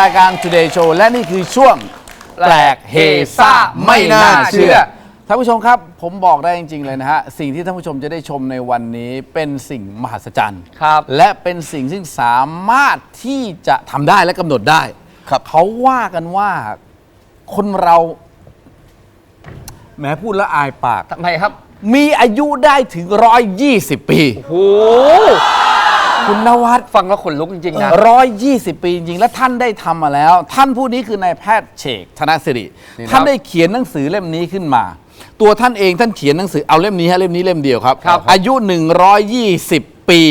รายการ Today Show และนี่คือช่วงแปลกเฮซ่าไม่น่าเชื่อ ท่านผู้ชมครับผมบอกได้จริง ๆ เลยนะฮะ สิ่งที่ท่านผู้ชมจะได้ชมในวันนี้เป็นสิ่งมหัศจรรย์ ครับ และเป็นสิ่งที่สามารถที่จะทำได้และกำหนดได้ครับเขาว่ากันว่าคนเราแม้พูดแล้วอายปาก ทำไมครับมีอายุได้ถึง 120 ปี โอ้โห คุณนวัดฟังแล้วขนลุกจริงๆนะ ร้อยยี่สิบปีจริงๆ และท่านได้ทำมาแล้ว ท่านผู้นี้คือนายแพทย์เฉกธนสิริ นี่ครับท่านได้เขียนหนังสือเล่มนี้ขึ้นมา ตัวท่านเองท่านเขียนหนังสือเอาเล่มนี้ฮะเล่มนี้เล่มเดียวครับ ครับ อายุ 120 ปี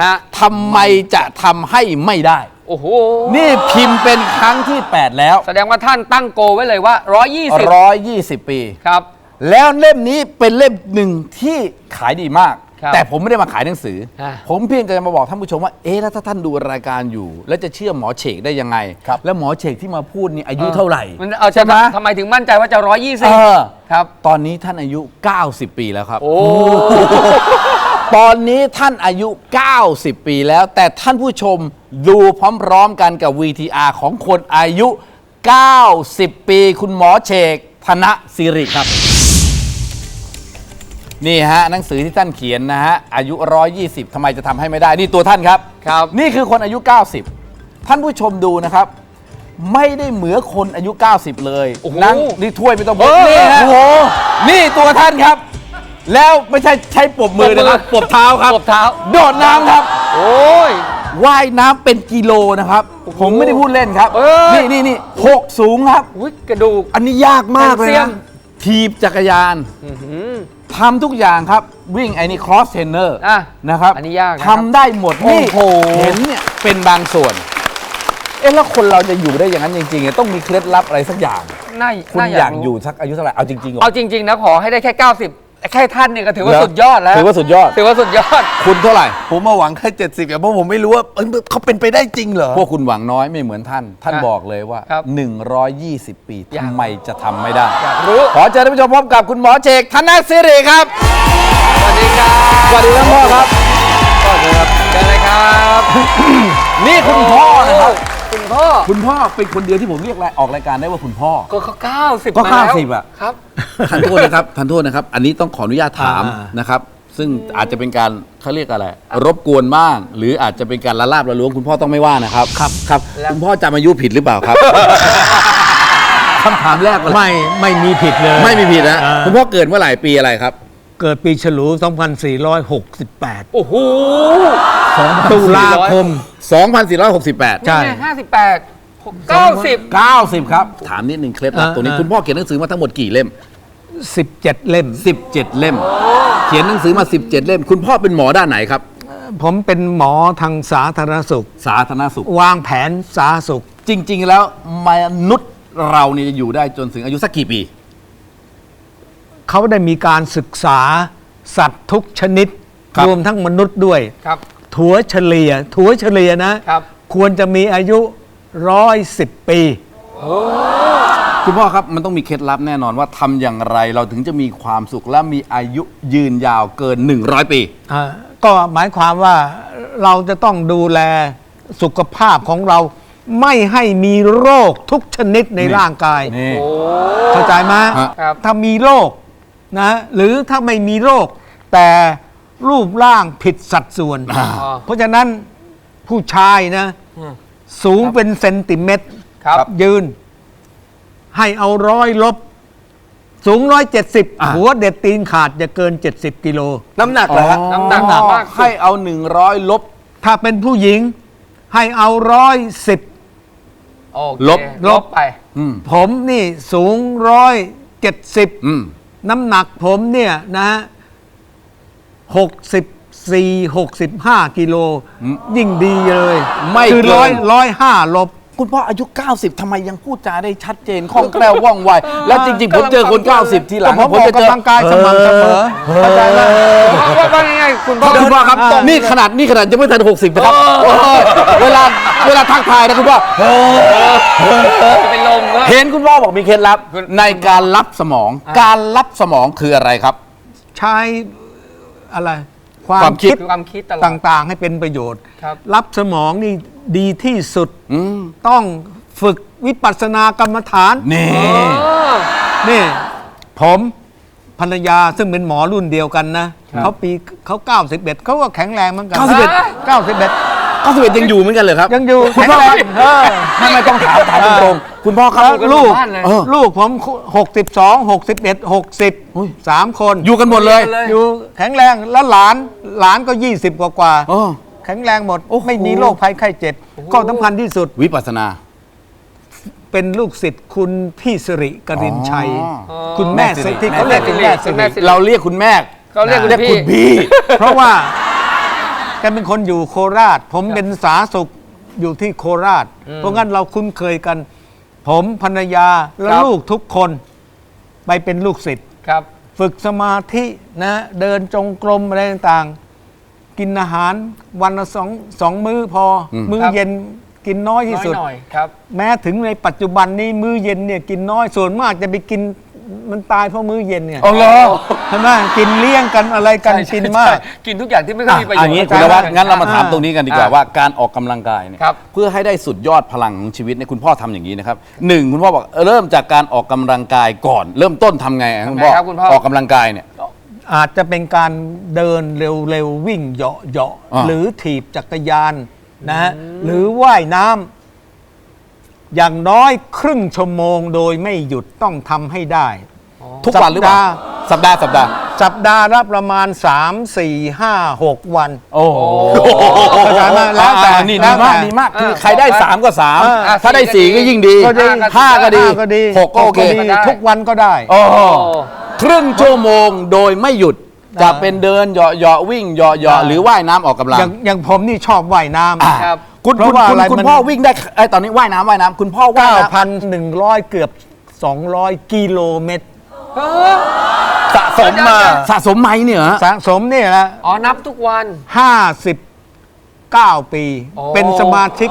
ฮะทำไมจะทำให้ไม่ได้ โอ้โหนี่พิมพ์เป็นครั้งที่ 8 แล้ว แสดงว่าท่านตั้งโกไว้เลยว่า 120 120 ปี ครับ แล้วเล่มนี้เป็นเล่มหนึ่งที่ขายดีมาก ครับแต่ผมไม่ได้มาขายหนังสือ ฮะ ผมเพียงแต่จะมาบอกท่านผู้ชมว่าเอ๊ะแล้วถ้าท่านดูรายการอยู่ แล้วจะเชื่อหมอเฉกได้ยังไง ครับแล้วหมอเฉกที่มาพูดนี่อายุเท่าไหร่มันเอาจะใช่ไหมทำไมถึงมั่นใจว่าจะเออ120ครับ ตอนนี้ท่านอายุ 90 ปีแล้วครับ โอ้ ตอนนี้ท่านอายุ 90 ปีแล้ว แต่ท่านผู้ชมดูพร้อมๆกันกับ VTR ของคนอายุ 90 ปี คุณหมอเฉกธนสิริครับ นี่ฮะหนังสือที่ท่านเขียนนะฮะอายุ 120ทำไมจะทำให้ไม่ได้ นี่ตัวท่านครับ ครับ นี่คือคนอายุ 90 ท่านผู้ชมดูนะครับ ไม่ได้เหมือนคนอายุ 90 เลยโอ้โหนั่งนี่ถ้วยไม่ต้องเออนี่ฮะโอ้โห นี่ตัวท่านครับ แล้วไม่ใช่ใช้ปรบมือนะครับปรบเท้าครับปรบเท้า โดดน้ำครับ โอ้ย ว่ายน้ำเป็นกิโลนะครับ ผมไม่ได้พูดเล่นครับ เอ้ย นี่นี่นี่หกสูงครับ อุ๊ยกระดูกอันนี้ยากมากเลยแคลเซียนะมทีบจักรยานอื้อหือ ทำทุกอย่างครับวิ่งไอ้นี่ cross trainer อะนะครับอันนี้ยากนะครับ ทำได้หมดนี่โอ้โหเห็นเนี่ยเป็นบางส่วน เอ๊ะแล้วคนเราจะอยู่ได้อย่างนั้นจริงๆเนี่ยต้องมีเคล็ดลับอะไรสักอย่าง น่าคุณน่อยากรู้อยู่สักอายุเท่าไหร่เอาจริงๆเหรอ เอาจริง ๆ นะ ขอให้ได้แค่ 90 แค่ท่านเนี่ยก็ถือว่าเหรอสุดยอดแล้ว ถือว่าสุดยอด ถือว่าสุดยอด คุณเท่าไหร่ ผมมาหวังแค่70อะเพราะผมไม่รู้ว่าเอ้ยเขาเป็นไปได้จริงเหรอ พวกคุณหวังน้อยไม่เหมือนท่าน ท่านครับบอกเลยว่า ครับ 120 ปีอยากทำไมจะทำไม่ได้ อยากรู้ ขอเชิญท่านผู้ชมพบกับคุณหมอเจกธนสิริครับ สวัสดีครับ สวัสดีท่านพ่อครับก็ครับเชิญเลยครับ นี่คุณพ่อนะ ครับคุณพ่อ คุณพ่อเป็นคนเดียวที่ผมเรียกรายออกรายการได้ว่าคุณพ่อ ก็เขาเก้าสิบก็มาแล้ว90อะ ครับ ทันโทษนะครับทันโทษนะครับ อันนี้ต้องขออนุญาตถามอ่านะครับ ซึ่งอาจจะเป็นการเขาเรียกอะไร รบกวนบ้าง หรืออาจจะเป็นการละลาบละล้วงคุณพ่อต้องไม่ว่านะครับ ครับครับแล้วคุณพ่อจำอายุผิดหรือเปล่าครับ คำถามแรกเลย ไม่ไม่มีผิดเลย ไม่มีผิดนะอ่า คุณพ่อเกิดเมื่อไหร่ปีอะไรครับ เกิดปีฉลู 2468 โอ้โหตุลาคม 2468 ใช่ ห้าสิบแปดเก้าสิบ90 ครับ ถามนิดนึงเคล็ดลับอ่าตรงนี้อ่า คุณพ่อเขียนหนังสือมาทั้งหมดกี่เล่ม 17 เล่ม 17 เล่ม เขียนหนังสือมา 17 เล่ม คุณพ่อเป็นหมอด้านไหนครับ ผมเป็นหมอทางสาธารณสุข สาธารณสุข วางแผนสาธารณสุข จริง ๆ แล้วมนุษย์เราเนี่ยจะอยู่ได้จนถึงอายุสักกี่ปี เขาได้มีการศึกษาสัตว์ทุกชนิดครับรวมทั้งมนุษย์ด้วยครับถัวเฉลี่ยถัวเฉลี่ยนะครับควรจะมีอายุร้อยสิบปีคุณพ่อครับมันต้องมีเคล็ดลับแน่นอนว่าทำอย่างไรเราถึงจะมีความสุขและมีอายุยืนยาวเกิน 100 ปีอ่าก็หมายความว่าเราจะต้องดูแลสุขภาพของเราไม่ให้มีโรคทุกชนิดในนี่ร่างกายนี่โอ้เข้าใจไหมฮะครับถ้ามีโรค นะหรือถ้าไม่มีโรค แต่รูปร่างผิดสัดส่วนอ่าเพราะฉะนั้นผู้ชายนะอืมสูงเป็นเซนติเมตรครับ ยืน ให้เอาร้อยลบ สูงร้อยเจ็ดสิบอ่าหัวเด็ดตีนขาดจะเกิน70กิโล น้ำหนักเหรอฮะน้ำหนักอ๋อมากสุด ให้เอา100ลบ ถ้าเป็นผู้หญิง ให้เอาร้อยสิบ โอเคลบ ลบไปอืมผมนี่สูงร้อยเจ็ดสิบอืม น้ำหนักผมเนี่ยนะหกสิบสี่หกสิบห้ากิโลอืมยิ่งดีเลยไม่คือเกิน ร้อยร้อยห้าลบ คุณพ่ออายุ 90ทำไมยังพูดจาได้ชัดเจนคล่องแคล่วว่องไว แล้วจริงๆ ผมเจอคน 90 ทีหลังก็ผมออกจะเจอกำลังกายสม่ำเสมอ เข้าใจไหมว่าว่าง่ายๆคุณพ่อคุณพ่อครับอ่านี่ขนาดนี่ขนาดยังไม่ทัน 60 นะครับโอ้ยเวลาเวลาทักทายนะคุณพ่อ จะเป็นลมก็ เห็นคุณพ่อบอกมีเคล็ดลับคุณในการรับสมอง การรับสมองคืออะไรครับ ใช้อะไร ควาความมคิด คิดความคิดตลอด ต่างๆ ให้เป็นประโยชน์ ครับ รับสมองนี่ดีที่สุดอืมต้องฝึกวิปัสสนากรรมฐาน นี่นี่ผมภรรยาซึ่งเป็นหมอรุ่นเดียวกันนะเขาปีเขา91เขาก็แข็งแรงเหมือนกัน91 91 91ยังอยู่เหมือนกันเลยครับ ยังอยู่คุณแข็งพ่อแรงเออไม่ไม่ต้องถามถามตรงๆคุณพ่อครับแล้วลูกบ้านเลย เออ ลูกผม62 61 60สามคนอยู่กันหมดเลย อยู่แข็งแรงแล้วหลานหลานก็20กว่ากว่าๆเออแข็งแรงหมดไม่มีโรคภัยไข้เจ็บก็สำคัญที่สุดวิปัสสนา เป็นลูกศิษย์คุณพี่สิริกรินชัย อ๋อ คุณแม่สิริที่เขาเรียกคุณแม่สิคุณแม่ริสิริ เราเรียกคุณแม่เขาเรียกคุณเรียกพี่คุณพี่ เพราะว่า แกเป็นคนอยู่โคราช ผมเป็นสาสุขอยู่ที่โคราช เพราะงั้นเราคุ้นเคยกัน ผมภรรยาและครับ ลูกทุกคนไปเป็นลูกศิษย์ครับ ฝึกสมาธินะ เดินจงกรมอะไรต่างๆ กินอาหารวันละสองสองมื้อพออมมื้อครับ เย็นกินน้อยที่น้อยสุด หน่อยครับ แม้ถึงในปัจจุบันนี้มื้อเย็นเนี่ยกินน้อยส่วนมากจะไปกิน มันตายเพราะมื้อเย็นเนี่ยเอาเลยใช่ไหมกินเลี่ยงกันอะไรกันใช่ใช่กินมากใช่กินทุกอย่างที่ไม่ค่อยมีประโยชอันน์นี้คุณนวัดงั้นเรามาถามอ่าตรงนี้กันดีกว่าอ่าว่าการออกกำลังกายเนี่ยครับเพื่อให้ได้สุดยอดพลังของชีวิตเนี่ยคุณพ่อทำอย่างนี้นะครับหนึ่งคุณพ่อบอกเริ่มจากการออกกำลังกายก่อน เริ่มต้นทำไงอะคุณพ่อทำไงครับคุณพ่อออกกำลังกายเนี่ยอาจจะเป็นการเดินเร็วๆวิ่งเหาะเหาะๆอ่าหรือถีบจักรยานนะฮะหรือว่ายน้ำ อย่างน้อยครึ่งชั่วโมงโดยไม่หยุดต้องทำให้ได้ ทุกวันหรือเปล่า สัปดาห์สัปดาห์ สัปดาห์ละประมาณ 3 4 5 6 วัน โอ้โหเข้าใจไหมแล้วแต่อ่านี่แล้ดีวแต่มากดีมากคือเออใครได้สามก็สามเออถ้าได้สี่ก็ยิ่งดี ก็ดีห้าก็ดีห้าก็ดีหกก็โอเคดีทุกวันก็ได้ โอ้โหโอ้ครึ่งชั่วโมงโดยไม่หยุด จะเป็นเดินเหาะเหาะวิ่งเหาะเหาะหรือว่ายน้ำออกกำลัง อย่างอย่างผมนี่ชอบว่ายน้ำอ่าครับ คุณเพราะคุณว่าคุณอะไรคุณมันพ่อวิ่งได้ไอยตอนนี้ว่ายน้ำว่ายน้ำคุณพ่อว่ายน้ำ9,100 เกือบ 200 กิโลเมตรเออสะสมมาเดี๋ยวสะสมไหมเนี่ยเหรอสะสมเนี่ยนะอ๋อ นับทุกวัน 59 ปี โอ้ เป็นสมาชิก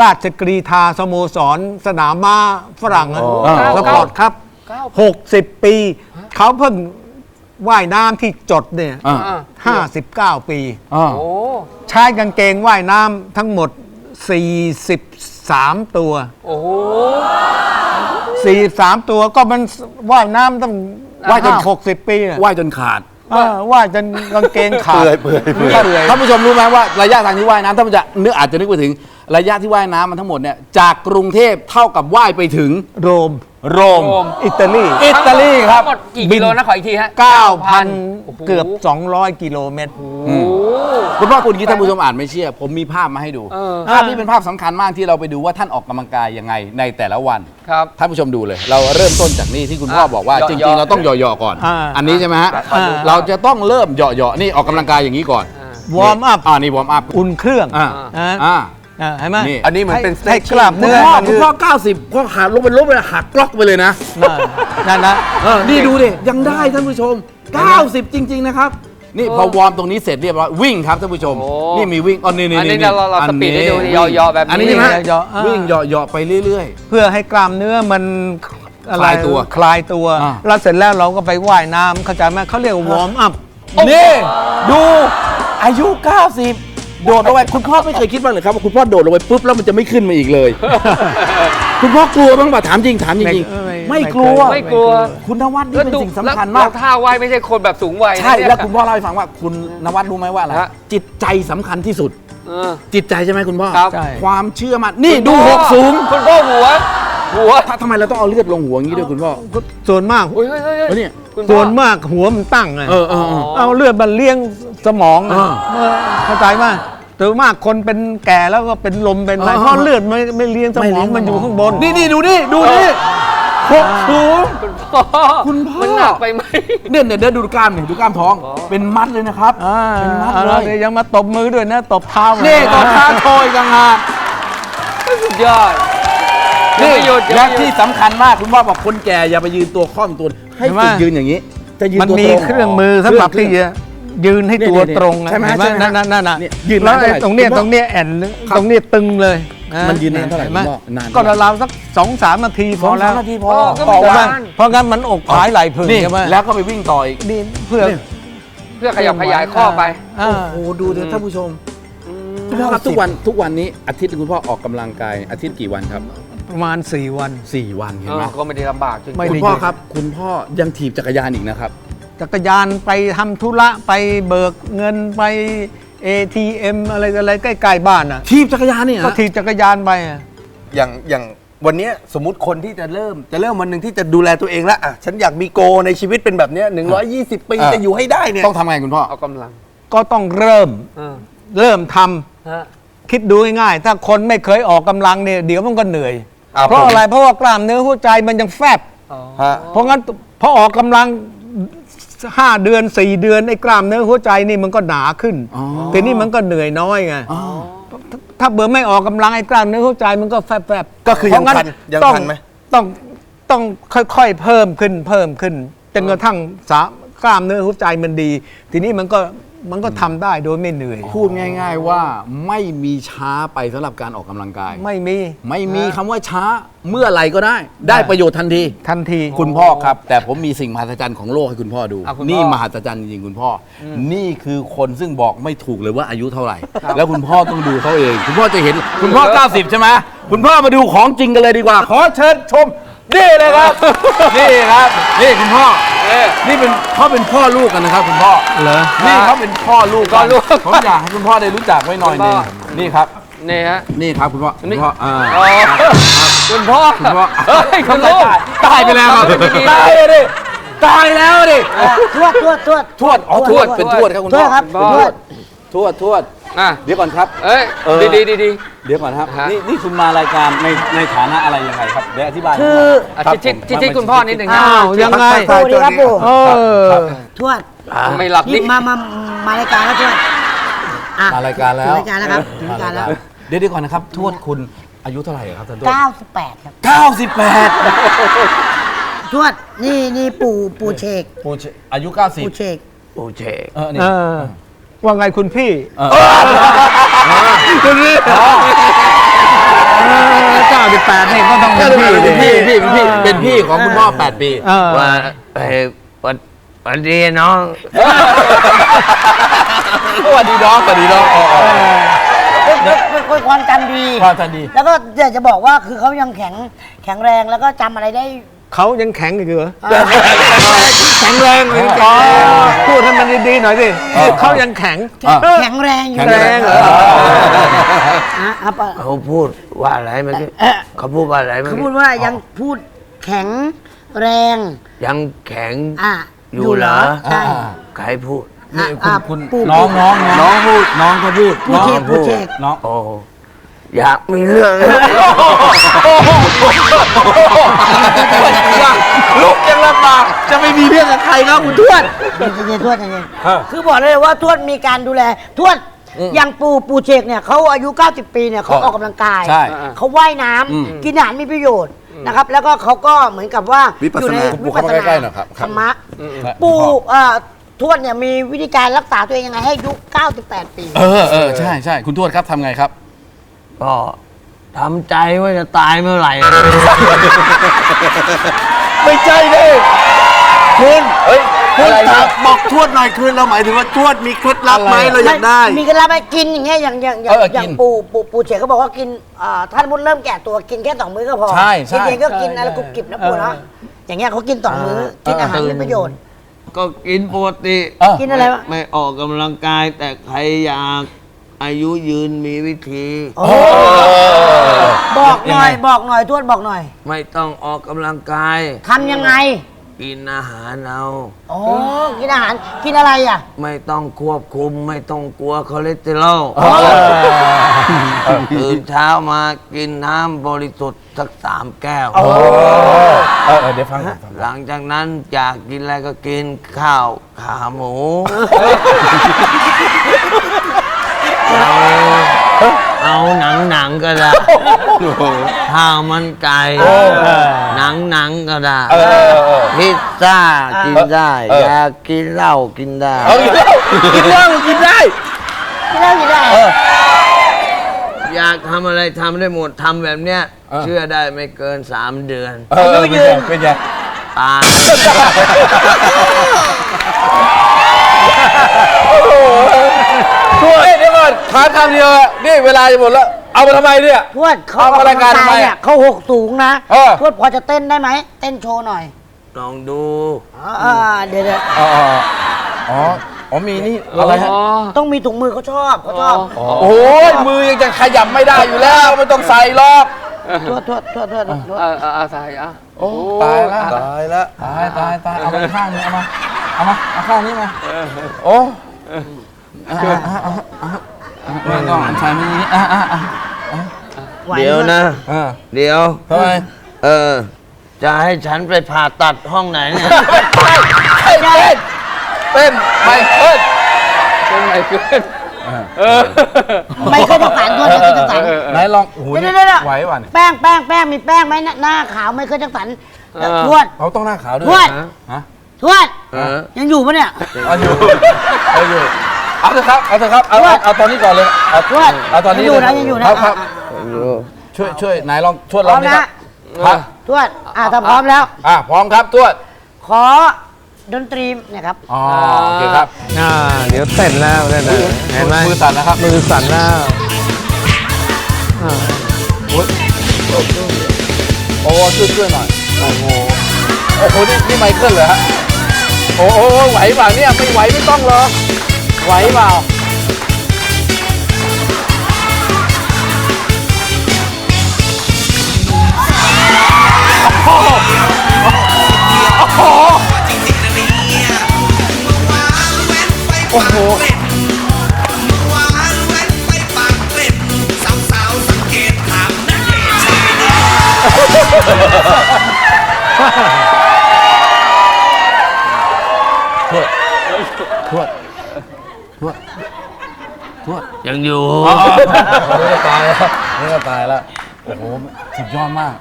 ราชกรีธาสโมสร สนามม้าฝรั่งอะอ๋อสปอร์ตครับเก้า60 ปี เขาเพิ่ง ว่ายน้ำที่จดเนี่ยอ่าอ่า59ปี อ่าโอ้ ใช้กางเกงว่ายน้ำทั้งหมด 43 ตัว โอ้โห 43 ตัวก็มันว่ายน้ำตั้งว่ายจนห้หกสิบปีน่ะว่ายจนขาด เออว่ายจนกางเกงขาดเปื่อยเปื่อยเปื่อยเปื่อย ท่านผู้ชมรู้ไหมว่าระยะทางที่ว่ายน้ำท่านผู้ชมนึกอาจจะนึกไปถึง ระยะที่ว่ายน้ำมันทั้งหมดเนี่ยจากกรุงเทพเท่ากับว่ายไปถึงโรม โรม โรม อิตาลี อิตาลีครับทั้งหมดกี่กิโลนะขออีกทีฮะ9,000 เกือบ 200 กิโลเมตร โอ้คุณพ่อคุณกี้ท่านผู้ชมอ่านไม่เชื่อ ผมมีภาพมาให้ดู เออ ภาพนี้เป็นภาพสำคัญมากที่เราไปดูว่าท่านออกกำลังกายยังไงในแต่ละวัน ครับ ท่านผู้ชมดูเลย เราเริ่มต้นจากนี่ที่คุณพ่อบอกว่าอะจเหริงยาะๆๆเราต้องเหยาะๆก่อน อ่าอันนี้ใช่ไหมฮะ อ่า เราจะต้องเริ่มเหยาะๆนี่ออกกำลังกายอย่างนี้ก่อนวอร์มอัพ อ่านี่วอร์มอัพอุ่นเครื่องอ่า นะ อ่า อ่าเห็นไหมนี่ อันนี้เหมือนเป็นให้ให้ stretching กล้ามคุณเนื้อพ่อมันคุณพ่อ90ก็ขาดลงเป็นลบไปหักกล็อกไปเลยนะน่ะนั่นนะ เออนี่ดูดิ ยังได้ท่านผู้ชม 90 จริง ๆ นะครับ นี่พอวอร์มตรงนี้เสร็จเรียบร้อยวิ่งครับท่านผู้ชม โอ้นี่มีวิ่งอ๋อนี่นี่อันนี้เราเราสปีดให้ดูนี่วิ่งเหยาะๆแบบนี้ อันนี้ใช่ไหมเหยาะๆอ่า วิ่งเหยาะๆไปเรื่อย เพื่อให้กล้ามเนื้อมันอะไรคลายตัวคลายตัวอ่า แล้วเสร็จแล้วเราก็ไปว่ายน้ำเข้าใจไหมเขาเรียกวอร์มอัพ ๆนี่ดูอายุ 90 โดดลงไปคุณพ่อไม่เคยคิดบ้างเหรอครับว่าคุณพ่อโดดลงไปปุ๊บแล้วมันจะไม่ขึ้นมาอีกเลย คุณพ่อ กลัวบ้างป่ะถามจริงถามจริงไม่ๆไม่ไม่กลัว ไม่กลัว คุณนวัดนี่เป็นสิ่งสำคัญแล้มาวกท่าว่ายไม่ใช่คนแบบสูงวัยนะใช่เนี่ยแล้วคุณพ่อเล่าให้ฟังว่าคุณนวัดรู้ไหมว่าอะไรฮะจิตใจสำคัญที่สุดเออจิตใจใช่ไหมคุณพ่อครับใช่ความเชื่อมันนี่ดูคุณหพ่กสูงคุณพ่อหัวหัวถ้าทำไมเราต้องเอาเลือดลงหัวอย่างนี้ด้วยคุณพ่อส่วนมากเฮ้ยเฮ้ยเฮ้ยเออเนี่ยคุณพ่อส่วนมากหัวมันตั้งไงเออเออเออเอาเลือดมาเลี้ยงสมองอะอ่าเออเข้าใจไหม ส่วนมากคนเป็นแก่แล้วก็เป็นลมเป็นอะไรอ่าเพราะเลือดไม่ไม่เลี้ยงสมองมันอยู่ข้างบนนี่นี่ดูนี่ดูนี่หกสูงคุณพ่อคุณพ่อ มันหนักไปไหม เนี่ยเนี่ยเดี๋ยวดูกล้ามหนึ่งดูกล้ามท้องอ๋อเป็นมัดเลยนะครับ อ่าเป็นมัดเอาเลละย เดี๋ยวยังมาตบมือด้วยนะตบเท้านี่นี่ตอนท้าโชยกันงานสุดยอดยังนี่ไม่หยุดยังและไม่หยุที่ดสำคัญมากคุณพ่อบอกคนแก่อย่าไปยืนตัวค่อมตัวให้ฝึกยืนอย่างนี้ จะยืนมันตัวมีตรงเครื่องมือสำหรับเคองที่จะ ยืนให้ตัวเนี่ยตรงอะใช่ไหมเนใช่ไหมนั่นนั่นนั่นน่ะเนี่ยยืนแล้วนานเท่าไหร่ไอ้ตรงเนี้ยคุณพ่อตรงเนี้ยแอนครับตรงเนี้ยตึงเลยะมันยืนนานเท่าไหร่ห็หมคุณพ่อนานก็ราวๆสักสองสามนาทีพสอองแล้สาวมนาทีพอเออก็ต่อไม่วันนาน เพราะงั้นมันอกผายไหลผึ่งนี่ใช่ไหมแล้วก็ไปวิ่งต่ออีก นี่เพื่อนี่เพื่อขยับขยายข้อไปอ่าโอ้โหดูเถอะท่านผู้ชม คุณพ่อครับทุกวันทุกวันนี้อาทิตย์หนึ่งคุณพ่อออกกำลังกายอาทิตย์กี่วันครับประมาณ 4 วัน สี่วันเห็นเอไหมอก็ไม่ได้ลำบากจริงไม่ คุณได้พ่อหยุดครับ คุณพ่อยังถีบจักรยานอีกนะครับ จักรยานไปทำธุระไปเบิกเงินไป ATM อะไรอะไรใกล้ๆบ้านอะถีบจักรยานนี่ก็นะถีบจักรยานไปอะอย่างอย่างวันเนี้ยสมมติคนที่จะเริ่มจะเริ่มวันหนึ่งที่จะดูแลตัวเองแล้วอะฉันอยากมีโกในชีวิตเป็นแบบเนี้ย120 ปีจะอยู่ให้ได้เนี่ยต้องทำไงคุณพ่อ เอากำลังก็ต้องเริ่มเออเริ่มทำฮะ คิดดูง่ายๆถ้าคนไม่เคยออกกำลังเนี่ยเดี๋ยวมันก็เหนื่อย อ่าเพราะผม อะไรเพราะว่ากล้ามเนื้อหัวใจมันยังแฟบ อ๋อ ฮะ เพราะงั้นพอออกกำลัง ห้าเดือนสี่เดือนไอ้กล้ามเนื้อหัวใจนี่มันก็หนาขึ้นอ๋อทีนี้มันก็เหนื่อยน้อยไงถ้าถ้าเบอร์ไม่ออกกำลังไอ้กล้ามเนื้อหัวใจมันก็แฟบแฟบก็คือยังเพราะทันยังต้องทันไหมต้องต้องค่อยๆเพิ่มขึ้นเพิ่มขึ้นจนกระทั่งสากล้ามเนื้อหัวใจมันดี ทีนี้มันก็ มันก็ทำได้โดยไม่เหนื่อย พูดง่าย ๆ ว่าไม่มีช้าไปสำหรับการออกกำลังกาย ไม่มีไม่มีคำว่าช้าเมื่อไหรก็ได้ ได้ประโยชน์ทันที ทันที คุณพ่อครับ แต่ผมมีสิ่งมหัศจรรย์ของโลกให้คุณพ่อดูอะคุณพ่อ นี่มหัศจรรย์จริงๆคุณพ่ออนี่คือคนซึ่งบอกไม่ถูกเลยว่าอายุเท่าไหร่ แล้วคุณพ่อต้องดูเขาเอง คุณพ่อจะเห็นคุณพ่อ 90 ใช่ไหมคุณพ่อมาดูของจริงกันเลยดีกว่า ขอเชิญชม นี่เลยครับ นี่ครับ นี่คุณพ่อเอ๊ะ นี่เป็นเขาเป็นพ่อลูกกันนะครับคุณพ่อเหรอนี่เขาเป็นพ่อลูกพ่อลูกผมอยากให้คุณพ่อได้รู้จักไว้หน่อยหนึงคุณพ่อ นี่ครับ นี่ฮะ นี่ครับคุณพ่อคุณพ่ออ่าอ๋อคุณพ่อคุณพ่อเฮ้ยคุณลูก ตายไปแล้วครับไม่ดีตายเลยดิตายแล้วดิทวดทวดทวดทวดอ๋อทวดทวดเป็นทวดครับคุณทวพ่ดอครับคุณพ่อทวดทวดทวด อะเดี๋ยวก่อนครับ เอ้ยเออ ดีดีดีดี เดี๋ยวก่อนครับ ฮะ นี่นี่คุณมารายการในในฐานะอะไรยังไงครับเดี๋ยวอธิบายคืออะรับชิดผมชิดชิดคุณพ่อนิดหนึ่งนะอ้าวยังไงปู่ดีครับปู่เออ ทวดไม่หลับนี่นี่มามามารายการแล้วทวดอะ มารายการแล้วถึงรายการแล้วครับถึงรายการแล้วเดี๋ยวเดี๋ยวก่อนนะครับทวดคุณอายุเท่าไหร่ครับท่านทวด98 ครับ 98ทวดนี่นี่ปู่ปู่เชกปูเชอายุปู่90เชกโอเคเออนี่เออ ว่าไงคุณพี่เออคุณพี่เก้าสิบแปดนี่ก็ต้องเป็นพี่เป็นพี่พี่เป็นพี่เป็นพี่ของคุณพ่อ8ปีเออว่าเอ้ยวันวันดีน้องสวัสดีน้องสวัสดีน้องอ๋ออ๋อเป็นเป็นคนความจำดีความทันดี แล้วก็อยากจะบอกว่าคือเขายังแข็งแข็งแรงแล้วก็จำอะไรได้ เขายังแข็งอีกเหรออ่าแข็งแรงเลยอ๋อพูดให้มันดีๆหน่อยสิเขายังแข็งแข็งแรงอยู่แข็งแรงเหรออะอะปะเขาพูดว่าอะไรเมื่อกี้เอ่อเขาพูดว่าอะไรเมื่อเขากี้พูดว่ายังพูดแข็งแรง ยังแข็งอะอยู่เหรอใช่ใครพูด นี่อะคุณอะคุณปู่น้องปู่ น้องน้องพูดน้องก็พูดปู่น้องเชกปู่เชกน้องโอ้ อยากมีเรื่องลูกยังลำบากจะไม่มีเรื่องกับใครครับคุณทวดใจเย็นๆทวดใจเย็นเออคือบอกเลยว่าทวดมีการดูแลทวดอย่างปู่ปู่เชกเนี่ยเขาอายุ 90 ปีเนี่ยเขาเออออกกำลังกายใช่เขาว่ายน้ำอืมกินอาหารมีประโยชน์นะครับ แล้วก็เขาก็เหมือนกับว่าวิปัสสนาอยู่ในวิปัสสเข้ามาใกล้นาๆหน่อยครับธรรมะอืมปู่เอ่อทวดเนี่ยมีวิธีการรักษาตัวเองยังไงให้อายุ 98 ปี เออเออใช่ใช่คุณทวดครับทำไงครับ ก็ทำใจว่าจะตายเมื่อไหร่ ไม่ใช่ดิคุณเฮ้ยคุณอะไรถานะมบอกทวดหน่อยคืนเราหมายถึงว่าทวดมีเคล็ดลับไหมอะไรเราอยากได้ มีกันแล้วไปกินอย่างเงี้ยอย่างอย่างอย่างเอออย่ากิงนปู่ปู่ปู่เฉกเขาบอกว่ากินอ่าถ้าสมมติเริ่มแก่ตัวกินแค่สองมื้อก็พอใช่ใช่กินเองก็กินอะไรกรุบกริบนะปู่เนาะอย่างเงี้ยเขากินสองมื้อกินอาหารมีประโยชน์ ก็กินปกติ เออ กินอะไรวะ ไม่ออกกำลังกายแต่ใครอยาก อายุยืนมีวิธีโอ้บอกหน่อย บอกหน่อยทวดบอกหน่อยไม่ต้องออกกำลังกาย ทำยังไงกินอาหารเอา โอ้กินอาหารกินอะไรอะ ไม่ต้องควบคุมไม่ต้องกลัวคอเลสเตอรอลตื่นเช้ามากินน้ำบริสุทธิ์สักสามแก้ว เออเออเดี๋ยวฟังก่อนฟังก่อนหลังจากนั้นอยากกินอะไรก็กินข้าวขาหมู เอาเอาหนังหนังๆก็ได้ข้าวมันไก่หนังหนังๆก็ได้เออเออเออพิซซ่ากินได้เอออยากกินเหล้ากินได้เอากินเหล้ากินเหล้ากินได้กินแล้วกินได้อยากทำอะไรทำได้หมดทำแบบเนี้ยเออเชื่อได้ไม่เกินสามเดือนเออเออเป็นไงเป็นไงตาย อ ช่วยเดี๋ยว ก่อนค้างคำเดียวอะนี่เวลาจะหมดแล้ว เอามาทำไมเนี่ย ทวดเขาเอามารายการทำไมเนี่ยเขาหกสูงนะเออ ทวดพอจะเต้นได้ไหมเต้นโชว์หน่อยลองดูอ่าเดี๋ยวเดี๋ยวอ๋ออ๋ออ๋อมีนี่อะไรฮะอ๋อต้องมีถุงมือเขาชอบเขาชอบโอ้ยมือยังจะขยับไม่ได้อยู่แล้วไม่ต้องใส่หรอกทวดทวดทวดทวดทวดเออเออเออใส่อะโอ้ตายแล้วตายแล้วตายตายตายเอามาข้างนี้เอามาเอามาเอาข้างนี้มาโอ้ ไม่ต้องใส่มือนี้อะอะอะไหเดี๋ยวนะ อะเดี๋ยว ทำไมเออ จะให้ฉันไปผ่าตัดห้องไหนเนี่ยเต้นเต้นไปเต้นเป็นไงขึ้นไม่เคยจะฝันทวไม่เคยจะฝันไหนลองโอ้โหเดี๋ยวนี่เดี๋ยวเดี๋ยวไหวป่ะเนี่ยแป้งแป้งแป้งมีแป้งไหมหน้าหน้าขาวไม่เคยจะฝันทวด เขาต้องหน้าขาวด้วยทวดฮะทวด เออ ยังอยู่ปะเนี่ย เอาอยู่เอาอยู่ เอาเถอะครับเอาเถอะครับเอาเอาเอาตอนนี้ก่อนเลยเอาทวดเอาตอนนี้ยังอยู่นะเลยังอยู่นะครับครับอะอะช่วยช่วยไหนลองช่วยพลร้อองมดิคนะ รับครับทวดอ่าถ้าพร้อมแล้ว อะพร้อมครับทวดขอดนตรีเนี่ยครับ อ๋อโอเคครับอ่าเดี๋ยวเต้นแล้วเต้นแล้วเห็นไหมมือสั่นนะครับมือสั่นแล้วโอ้ช่วยช่วยหน่อยโอ้โหโอ้โหนี่นี่ไมเคิลเหรอฮะโอ้โหไหวเปล่าเนี่ยไม่ไหวไม่ต้องหรอก ไหวเปล่าโอ้โหหวานแว้นไปปากเกร็ดสาวๆสังเกตถามนักเดทชายแดน ทวดทวด ทวดทวดยังอยู่นี่ก็ตายแล้วนี่ก็ตายแล้วโอ้โหสุดยอดมาก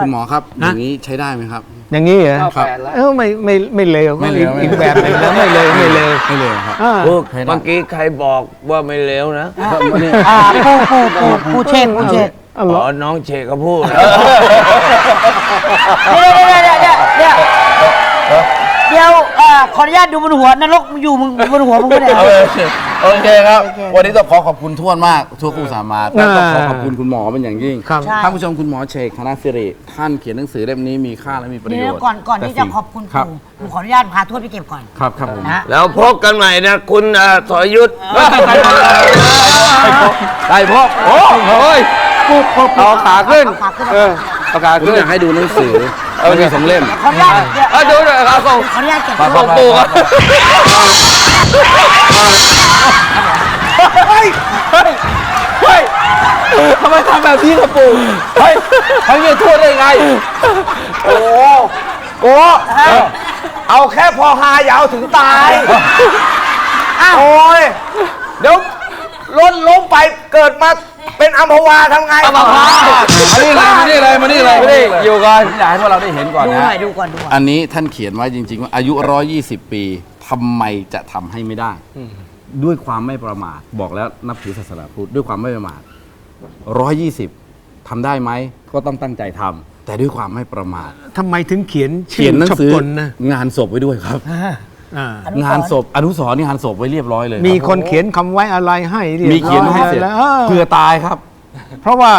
คุณหมอครับอย่างนี้ใช้ได้ไหมครับ อย่างนี้เหรอเข้าแปดแล้วเออไม่ไม่ไม่เลวไม่เลวอีกอีกแบบหนึงนะไม่เลวไม่เลวไม่เลยครับอ่าเมื่ใช้ได้อกี้ใครบอกว่าไม่เลวนะอ่าปูปูปูปูเชงปูเชงอ๋อเหรอ๋ออน้องเชก็พูดเดี๋ยวเดี๋ยวเดี๋ยวเดี๋ยวเดี๋ยว เดี๋ยวเอ่อขออนุญาตดูบนหัวนรกมันอยู่มึงบนหัวมึงไม่ได้โอเคโอเคครับโอเควันนี้ต้องขอขอบคุณทวดมากทวดกู้สามาแล้วก็ขอขอบคุณคุณหมอเป็นอย่างยิ่งครับ ใช่ ท่านผู้ชมคุณหมอเชกธนสิริ ท่านเขียนหนังสือเล่มนี้มีค่าและมีประโยเดี๋ยวชน์ก่อนก่อนแต่ที่จะสิ่งขอบคุณครับปู่ผมขออนุญาตพาทวดไปเก็บก่อน ครับครับผม นะฮะแล้วพบกันใหม่นะ คุณอ่าสรยุทธ์ได้พบโอ้โอ้ยเอาขาขึ้น เอาขาขึ้น เออเอาขาผมขึ้นอยากให้ดูหนังสือ มันมีสองเล่มขออนุญาตเดี๋ยวเออดูด้วยเอาส่งขออนุญาตเก็บไปทวดไปไปไปเฮ้ยทำไมทำแบบนี้กับปู่เฮ้ยทำยังไงทวดได้ไงโอ้โกเอาแค่พอหายาวถึงตายโอ้ยเดี๋ยวล้นล้มไปเกิดมา เป็นอัมพวาทำไงมานี่เลยมานี่เลยมานี่เลยไม่ได้อยู่ก่อนผมอยากให้พวกเราได้เห็นก่อนดูนะหน่อยดูก่อนดูก่อนอันนี้ท่านเขียนไว้จริง ๆ ว่าอายุ 120 ปีทำไมจะทำให้ไม่ได้ ด้วยความไม่ประมาทบอกแล้วนับถือศาสนาพุทธด้วยความไม่ประมาท120ทำได้ไหมก็ต้องตั้งใจทำแต่ด้วยความไม่ประมาททำไมถึงเขียนชื่เขียนหนังสือฉพกลนะงานศพไว้ด้วยครับ อ่า งานศพอนุสรณ์นี่งานศพไว้เรียบร้อยเลยมีรับคนเขียนคำไว้อะไรให้รีบมีเขียนไว้ให้เสร็จแล้วออเพื่อตายครับ เพราะว่า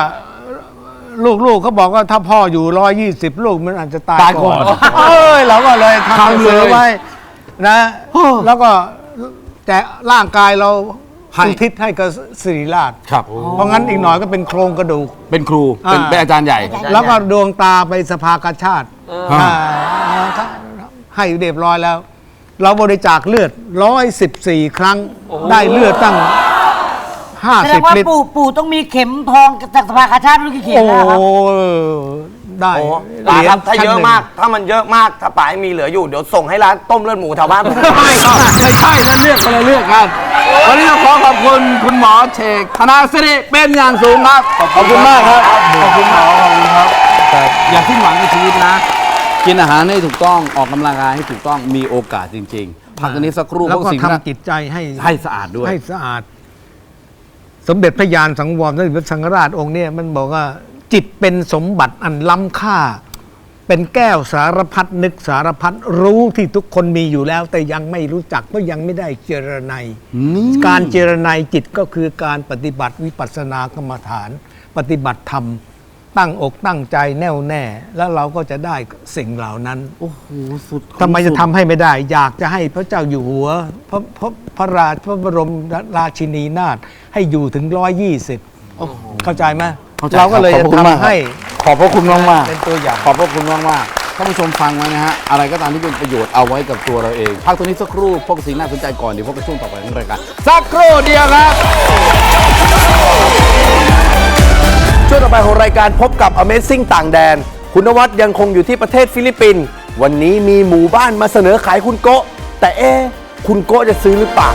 ลูกๆเขาบอกว่าถ้าพ่ออยู่ร้อยยี่สิบลูกมันอาจจะตายตายก่อนเอ้ยเราก็เลยทำหนังสือทำเลยไว้นะแล้วก็แต่ร่างกายเราให้ อุทิศให้กับสิริราช ครับ เพราะงั้นอีกหน่อยก็เป็นโครงกระดูก เป็นครูเป็นอ่า เป็นอาจารย์ใหญ่แล้วก็ดวงตาไปสภากาชาติอ่าอ่าให้เรียบร้อยแล้ว เราบริจาคเลือดร้อยสิบสี่ครั้ง ได้เลือดตั้งห้าแสดสิงบว่าลิตร ปู่ปู่ต้องมีเข็มทองจากสภากาชาติไม่รู้กี่เข็มโอ้นะครับ ได้โอ้เหป๋ารียญครับถ้าชั้นเยอะหนึ่งมาก ถ้ามันเยอะมาก ถ้าป๋ายังมีเหลืออยู่ เดี๋ยวส่งให้ร้านต้มเลือดหมูแถวบ้านไม่ไม่ใช่นั่นเรื่องคนละเรื่องกันวันนี้ต้องขอขอบคุณคุณหมอเชกธนาสิริเป็นอย่างสูงครับ ขอบคุณมากครับ ขอบคุณหมอขอบคุณครับ อย่าสิ้นหวังในชีวิตนะ กินอาหารให้ถูกต้องออกกำลังกายให้ถูกต้องมีโอกาสจริง ๆ พักอันนี้สักครู่แล้วเพก็ราะสิ่งนั้นทำจิตใจให้ให้สะอาดด้วย ให้สะอาด สมเด็จพระยานสังวรสมเด็จพระสังฆราชองค์เนี่ยมันบอกว่า จิตเป็นสมบัติอันล้ำค่า เป็นแก้วสารพัดนึกสารพัดรู้ที่ทุกคนมีอยู่แล้ว แต่ยังไม่รู้จักเพราะยังไม่ได้เจรไนยการเจรไนยจิตก็คือการปฏิบัติวิปัสสนากรรมฐาน ปฏิบัติธรรม ตั้งอกตั้งใจแน่วแน่ แล้วเราก็จะได้สิ่งเหล่านั้นโอ้โหสุดทำไมจะทำให้ไม่ได้ อยากจะให้พระเจ้าอยู่หัว พระพระพระราชพระบรมราชินีนาถให้อยู่ถึงร้อยยี่สิบเข้าใจไหมเข้าใจเราก็เลยขอบจะพระคุณมากทำให้ ขอบพระคุณมากมากๆเป็นตัวอย่างขอบพระคุณมากมากๆท่านผู้ชมฟังไว้นะฮะ อะไรก็ตามที่เป็นประโยชน์เอาไว้กับตัวเราเองพักตัวนี้สักครู่พวกบสิ่งน่าสนใจก่อนเดี๋ยวพบกับช่วงต่อไปของรายการสักครู่เดียวครับ ช่วงต่อไปของรายการพบกับ Amazing ต่างแดน คุณนวัดยังคงอยู่ที่ประเทศฟิลิปปินส์วันนี้มีหมู่บ้านมาเสนอขายคุณโกะแต่เอ๊ะคุณโกะจะซื้อหรือเปล่า